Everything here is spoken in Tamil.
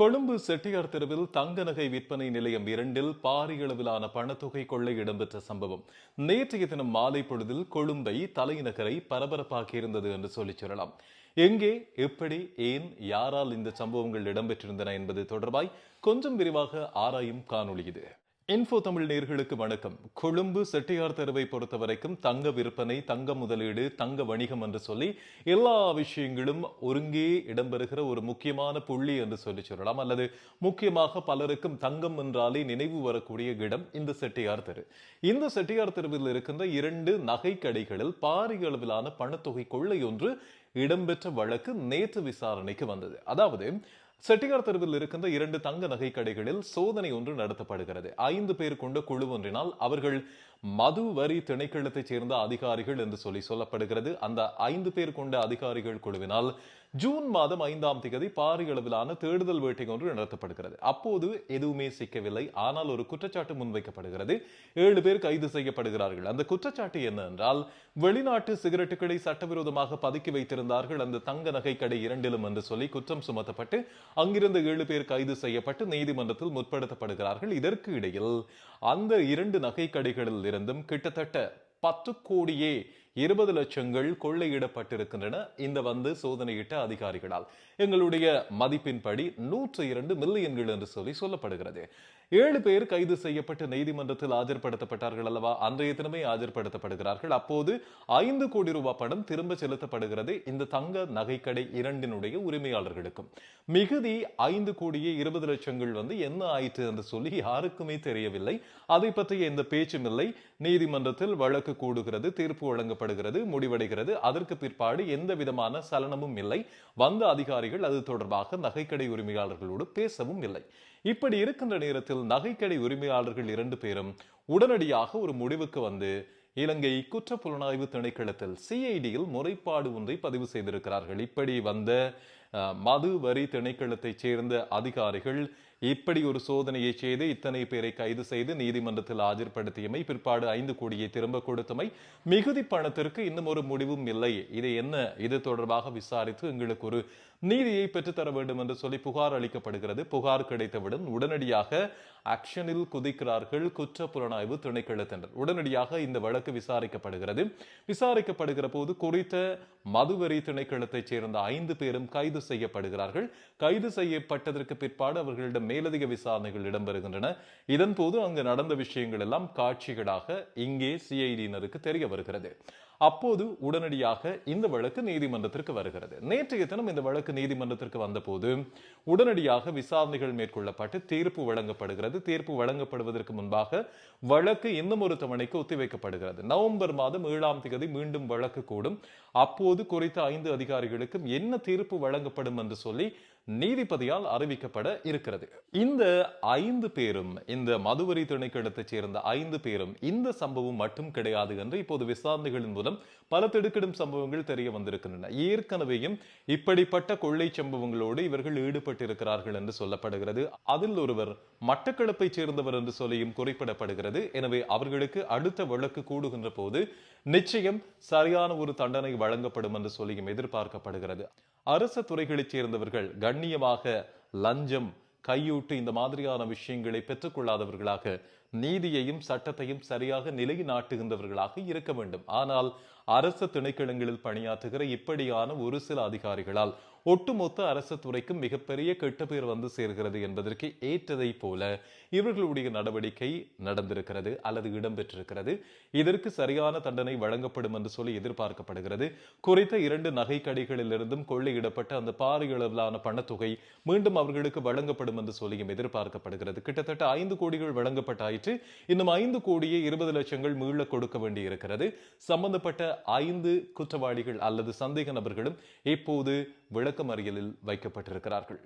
கொழும்பு செட்டியார் தெருவில் தங்க நகை விற்பனை நிலையம் இரண்டில் பாரியளவிலான பணத்தொகை கொள்ளை இடம்பெற்ற சம்பவம். நேற்றைய தினம் மாலை பொழுதில் கொழும்பை தலைநகரை பரபரப்பாக்கியிருந்தது என்று சொல்லிச் சொல்லலாம். எங்கே எப்படி ஏன் யாரால் இந்த சம்பவங்கள் இடம்பெற்றிருந்தன என்பது தொடர்பாய் கொஞ்சம் விரிவாக ஆராயும் காணொளி இது. இன்ஃபோ தமிழ் நேர்களுக்கு வணக்கம். கொழும்பு செட்டியார் தெருவை பொறுத்த வரைக்கும் தங்க விற்பனை தங்க முதலீடு தங்க வணிகம் என்று சொல்லி எல்லா விஷயங்களும் ஒருங்கே இடம்பெறுகிற ஒரு முக்கியமான புள்ளி என்று சொல்லி சொல்லலாம். அல்லது முக்கியமாக பலருக்கும் தங்கம் என்றாலே நினைவு வரக்கூடிய இடம் இந்த செட்டியார் தெரு. இந்த செட்டியார் தெருவில் இருக்கின்ற இரண்டு நகை கடைகளில் பாரிய அளவிலான பணத்தொகை கொள்ளை ஒன்று இடம்பெற்ற வழக்கு நேற்று விசாரணைக்கு வந்தது. அதாவது செட்டியார் தெருவில் இருக்கின்ற இரண்டு தங்க நகை கடைகளில் சோதனை ஒன்று நடத்தப்படுகிறது. ஐந்து பேர் கொண்ட குழு ஒன்றினால் அவர்கள் மது வரி திணைக்களத்தைச் சேர்ந்த அதிகாரிகள் என்று சொல்லி சொல்லப்படுகிறது. அந்த ஐந்து பேர் கொண்ட அதிகாரிகள் குழுவினால் ஜூன் மாதம் ஐந்தாம் தேதி பாரிய அளவிலான தேடுதல் வேட்டை ஒன்று நடத்தப்படுகிறது. அப்போது எதுவுமே சிக்கவில்லை. ஆனால் ஒரு குற்றச்சாட்டு முன்வைக்கப்படுகிறது. ஏழு பேர் கைது செய்யப்படுகிறார்கள். அந்த குற்றச்சாட்டு என்ன என்றால் வெளிநாட்டு சிகரெட்டுகளை சட்டவிரோதமாக பதுக்கி வைத்திருந்தார்கள். அந்த தங்க நகை கடை இரண்டிலும் என்று சொல்லி குற்றம் சுமத்தப்பட்டு அங்கிருந்த ஏழு பேர் கைது செய்யப்பட்டு நீதிமன்றத்தில் முற்படுத்தப்படுகிறார்கள். இதற்கு இடையில் அந்த இரண்டு நகை கடைகளில் இருந்தும் கிட்டத்தட்ட பத்து கோடியே இருபது லட்சங்கள் கொள்ளையிடப்பட்டிருக்கின்றன. இந்த வந்து சோதனையிட்ட அதிகாரிகளால். எங்களுடைய மதிப்பின்படி நூற்று இரண்டு மில்லியன்கள் என்று சொல்லி சொல்லப்படுகிறது. ஏழு பேர் கைது செய்யப்பட்டு நீதிமன்றத்தில் ஆஜர்படுத்தப்பட்டார்கள் அல்லவா? அன்றைய தினமே ஆஜர்படுத்தப்படுகிறார்கள். அப்போது ஐந்து கோடி ரூபாய் பணம் திரும்ப செலுத்தப்படுகிறது. இந்த தங்க நகைக்கடை இரண்டினுடைய உரிமையாளர்களுக்கும். மிகுதி ஐந்து கோடியே இருபது லட்சங்கள் வந்து என்ன ஆயிற்று என்று சொல்லி யாருக்குமே தெரியவில்லை. அதை பற்றிய எந்த பேச்சும் இல்லை. நீதிமன்றத்தில் வழக்கு கூடுகிறது தீர்ப்பு வழங்கப்படுகிறது முடிவடைகிறது. அதற்கு பிற்பாடு எந்த விதமான சலனமும் இல்லை. வந்த அதிகாரிகள் அது தொடர்பாக நகைக்கடை உரிமையாளர்களோடு பேசவும் இல்லை. இப்படி இருக்கின்ற நேரத்தில் நகைக்கடை உரிமையாளர்கள் இரண்டு பேரும் உடனடியாக ஒரு முடிவுக்கு வந்து இலங்கை குற்ற புலனாய்வு திணைக்களத்தில் சிஐடியில் முறைப்பாடு ஒன்றை பதிவு செய்திருக்கிறார்கள். இப்படி வந்த மது வரி திணைக்களத்தைச் சேர்ந்த அதிகாரிகள் இப்படி ஒரு சோதனையை செய்து இத்தனை பேரை கைது செய்து நீதிமன்றத்தில் ஆஜர்படுத்தியமை பிற்பாடு ஐந்து கோடியை திரும்ப கொடுத்தமை மிகுதி பணத்திற்கு இன்னும் ஒரு முடிவும் இல்லை. இது என்ன? இது தொடர்பாக விசாரித்து எங்களுக்கு ஒரு நீதியை பெற்றுத்தர வேண்டும் என்று சொல்லி புகார் அளிக்கப்படுகிறது. புகார் கிடைத்தவுடன் உடனடியாக ஆக்ஷனில் குதிக்கிறார்கள் குற்ற புலனாய்வு திணைக்களத்தினர். உடனடியாக இந்த வழக்கு விசாரிக்கப்படுகிறது. விசாரிக்கப்படுகிற போது குறித்த மதுவரி திணைக்களத்தைச் சேர்ந்த ஐந்து பேரும் கைது செய்யப்படுகிறார்கள். கைது செய்யப்பட்டதற்கு பிற்பாடு அவர்களிடம் மேலதிக விசாரணைகள் இடம்பெறுகின்றன. இதன்போது அங்கு நடந்த விஷயங்கள் எல்லாம் காட்சிகளாக இங்கே சிஐடியினருக்கு தெரிய வருகிறது. அப்போது உடனடியாக இந்த வழக்கு நீதிமன்றத்திற்கு வருகிறது. நேற்றைய தினம் இந்த வழக்கு நீதிமன்றத்திற்கு வந்தபோது உடனடியாக விசாரணைகள் மேற்கொள்ளப்பட்டு தீர்ப்பு வழங்கப்படுகிறது. தீர்ப்பு வழங்கப்படுவதற்கு முன்பாக வழக்கு இன்னும் ஒரு தவணைக்கு ஒத்திவைக்கப்படுகிறது. நவம்பர் மாதம் ஏழாம் தேதி மீண்டும் வழக்கு கூடும். அப்போது குறித்த ஐந்து அதிகாரிகளுக்கும் என்ன தீர்ப்பு வழங்கப்படும் என்று சொல்லி நீதிபதியால் அறிவிக்கப்பட இருக்கிறது. இந்த ஐந்து பேரும் இந்த மதுவரி திணைக்களத்தைச் சேர்ந்த ஐந்து பேரும் இந்த சம்பவம் மட்டும் கிடையாது என்று இப்போது விசாரணைகளின் மூலம் பல திடுக்கிடும் சம்பவங்கள் தெரிய வந்திருக்கின்றன. ஏற்கனவேயும் இப்படிப்பட்ட கொள்ளை சம்பவங்களோடு இவர்கள் ஈடுபட்டிருக்கிறார்கள் என்று சொல்லப்படுகிறது. அதில் ஒருவர் மட்டக்களப்பை சேர்ந்தவர் என்று சொல்லியும் குறிப்பிடப்படுகிறது. எனவே அவர்களுக்கு அடுத்த வழக்கு கூடுகின்ற போது நிச்சயம் சரியான ஒரு தண்டனை வழங்கப்படும் என்று சொல்லியும் எதிர்பார்க்கப்படுகிறது. அரச துறைகளைச் சேர்ந்தவர்கள் கண்ணியமாக லஞ்சம் கையூட்டு இந்த மாதிரியான விஷயங்களை பெற்றுக்கொள்ளாதவர்களாக நீதியையும் சட்டத்தையும் சரியாக நிலைநாட்டுகின்றவர்களாக இருக்க வேண்டும். ஆனால் அரசு திணைக்களங்களில் பணியாற்றுகிற இப்படியான ஒரு சில அதிகாரிகளால் ஒட்டுமொத்த அரசு துறைக்கும் மிகப்பெரிய கெட்ட பேர் வந்து சேர்கிறது என்பதற்கு ஏற்றதை போல இவர்களுடைய நடவடிக்கை நடந்திருக்கிறது அல்லது இடம்பெற்றிருக்கிறது. இதற்கு சரியான தண்டனை வழங்கப்படும் என்று சொல்லி எதிர்பார்க்கப்படுகிறது. குறித்த இரண்டு நகை கடைகளிலிருந்தும் கொள்ளையிடப்பட்ட அந்த பாரிய அளவிலான பணத்தொகை மீண்டும் அவர்களுக்கு வழங்கப்படும் என்று சொல்லியும் எதிர்பார்க்கப்படுகிறது. கிட்டத்தட்ட ஐந்து கோடிகள் வழங்கப்பட்டாயிற்று. இன்னும் ஐந்து கோடியே இருபது லட்சங்கள் மீள கொடுக்க வேண்டி இருக்கிறது சம்பந்தப்பட்ட ஐந்து குற்றவாளிகள் அல்லது சந்தேக நபர்களும் இப்போது விளக்கமறியலில் வைக்கப்பட்டிருக்கிறார்கள்.